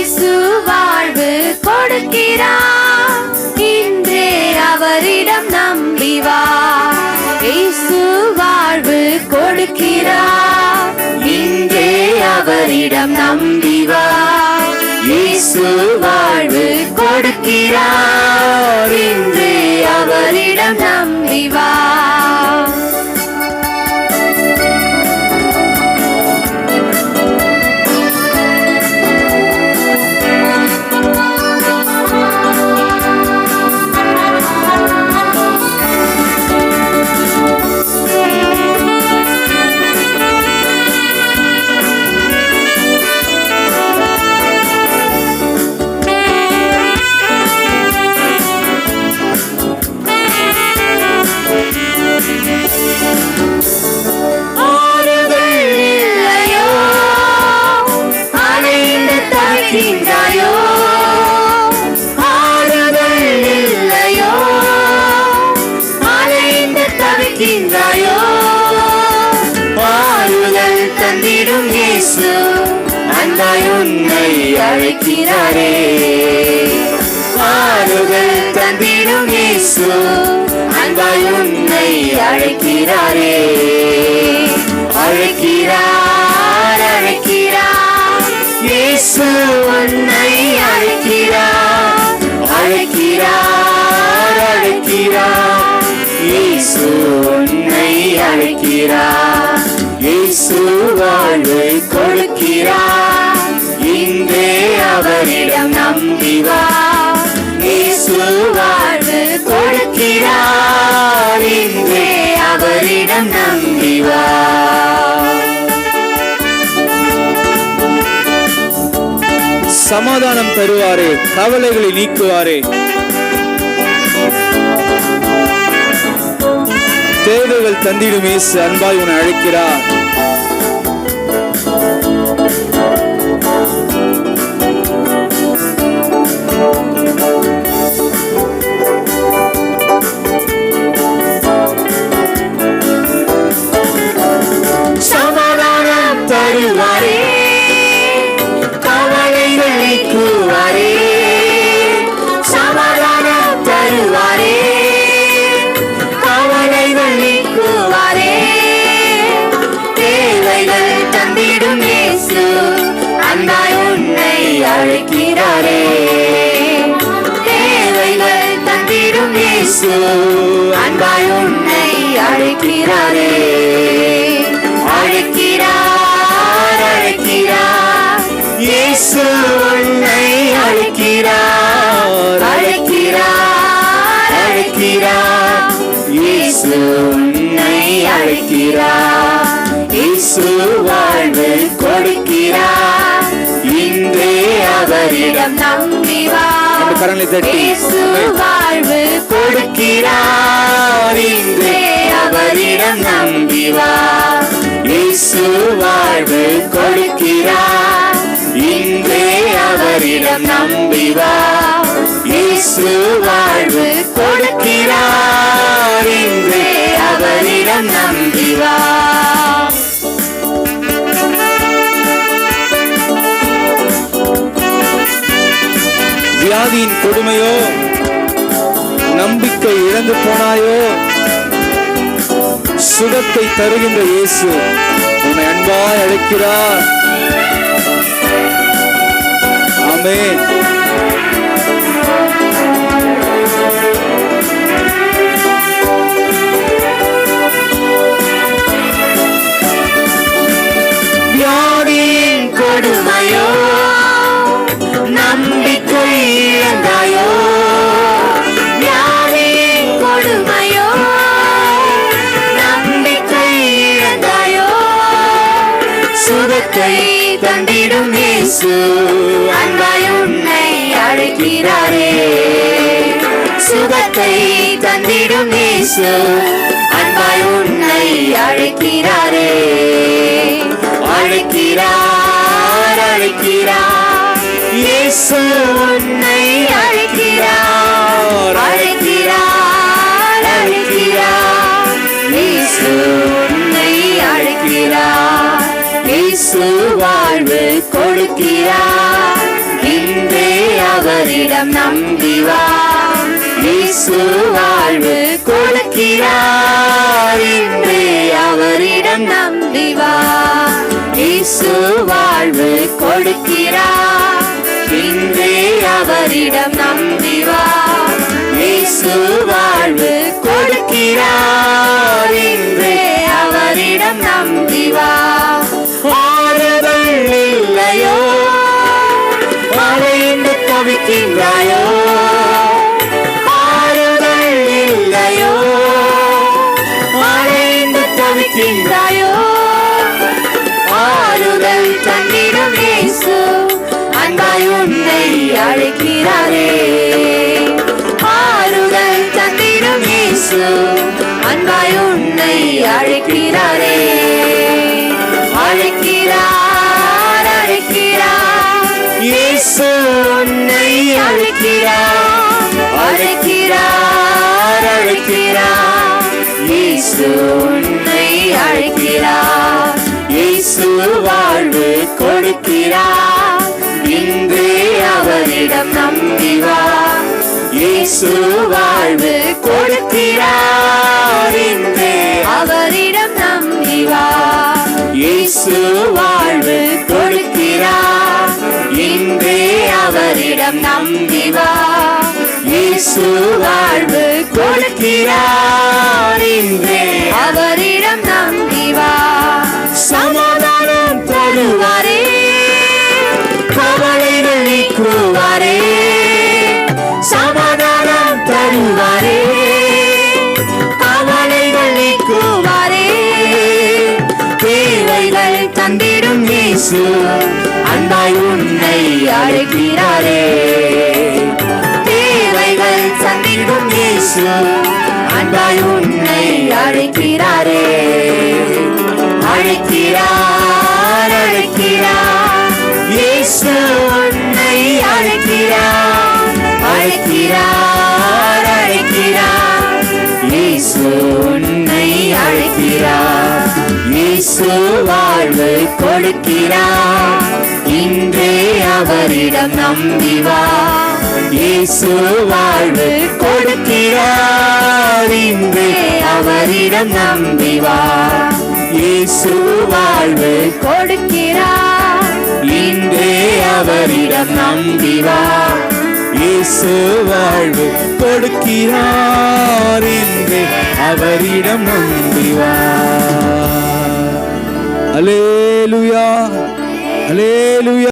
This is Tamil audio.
இயேசு வாழ்வு கொடுக்கிறார். இன்றே அவரிடம் நம்பிவா இயேசு வாழ்வு கொடுக்கிறார். இன்றே அவரிடம் நம்பிவா இயேசு வாழ்வு கொடுக்கிறார். தவிக்கின்றாயோ ஆறுதல் இல்லையோ? அணைந்து தவிக்கின்றாயோ? ஆறுதல் தந்திடும் இயேசு அன்பாய் உன்னை அழைக்கிறாரே. ஆறுதல் தந்திடும் இயேசு அன்பாய் உன்னை அழைக்கிறாரே. அழைக்கிறார். இயேசு உன்னை அழைக்கிறார். அழைக்கிறார் அழைக்கிறார். இயேசு உன்னை அழைக்கிறார். இயேசு வாழ்வை கொடுக்கிறார். இங்கே அவரிடம் நம்பிவா இயேசு வாழ்வு கொடுக்கிறார். இங்கே அவரிடம் நம்பி சமாதானம் தருவாரே கவலைகளை நீக்குவாரே. தேவைகள் தந்திடும் இயேசு அன்பாய் உன்னை அழைக்கிறார். அழைக்கிறாரே. தேவைகள் தந்திடும் இயேசு அன்பாய் உன்னை அழைக்கிறாரே. அழைக்கிறார் அழைக்கிறார். இயேசு உன்னை அழைக்கிறார். அழைக்கிறார் அழைக்கிறார். இயேசு உன்னை அழைக்கிறார். அவரிடம் நம்பி வா. கரங்களை தட்டி. வாழ்வு கொடுக்கிறார். அவரிடம் நம்பி வா. இயேசு வாழ்வு கொடுக்கிறார். இன்றே அவரிடம் நம்பி வா. இயேசு வாழ்வு கொடுக்கிறார். இன்றே அவரிடம் நம்பி வா. வியாதியின் கொடுமையோ நம்பிக்கை இழந்து போனாயோ சுகத்தை தருகின்ற இயேசு உன்னை அன்பாய் அழைக்கிறார். ஆமென். சுகத்தை தந்திடும் இயேசு. அன்பாய் உன்னை அழைக்கிறாரே. சுகத்தை தந்திடும் இயேசு. அன்பாய் உன்னை அழைக்கிறாரே. அழைக்கிறார் அழைக்கிறார். இயேசு. அவரிடம் நம்பி வா இயேசு வாழ்வு கொடுக்கிறார். இன்றே அவரிடம் நம்பி வா இயேசு வாழ்வு கொடுக்கிறார். இன்றே அவரிடம் நம்பி வா இயேசு வாழ்வு கொடுக்கிறார். இன்றே மறைந்து ஆறுதல் இல்லையோ? மறைந்து தவிக்கின்றாயோ? ஆறுதல் தன்னிடம் இயேசு அன்பாய் உன்னை அழைக்கிறாரே. ஆறுதல் தன்னிடம் இயேசு அன்பாய் உன்னை அழைக்கிறாரே. இயேசு உன்னை அழைக்கிறார் அழைக்கிறார் அழைக்கிறார். இயேசு உன்னை அழைக்கிறார் இயேசு வாழ்வு கொடுக்கிறார். இன்றே அவரிடம் நம்பிவா இயேசு வாழ்வு கொடுக்கிறார். இன்றே அவரிடம் நம்பிவா இயேசு வாழ்வு கொடுக்கிறார். அவரிடம் நம்பி வா இயேசு வாழ்வு கொடுக்கிறார் இன்றே. அவரிடம் நம்பி வா சமாதானம் தருவாரே. இயேசு அன்பாய் உன்னை அழைக்கிறாரே. தேவைகள் சந்திக்கும் இயேசு அன்பாய் உன்னை அழைக்கிறாரே. அழைக்கிறார் அழைக்கிறார். இயேசு உன்னை அழைக்கிறார் அழைக்கிறார் அழைக்கிறார். இயேசு இயேசு வாழ்வு கொடுக்கிறார். இன்றே அவரிடம் நம்பி இயேசு வாழ்வு கொடுக்கிறார். இன்றே அவரிடம் நம்பி இயேசு வாழ்வு கொடுக்கிறார். இன்றே அவரிடம் நம்பி இயேசு வாழ்வு கொடுக்கிறார். என்று அவரிடம் நம்பிவார் அலேலுயா அலேலுயா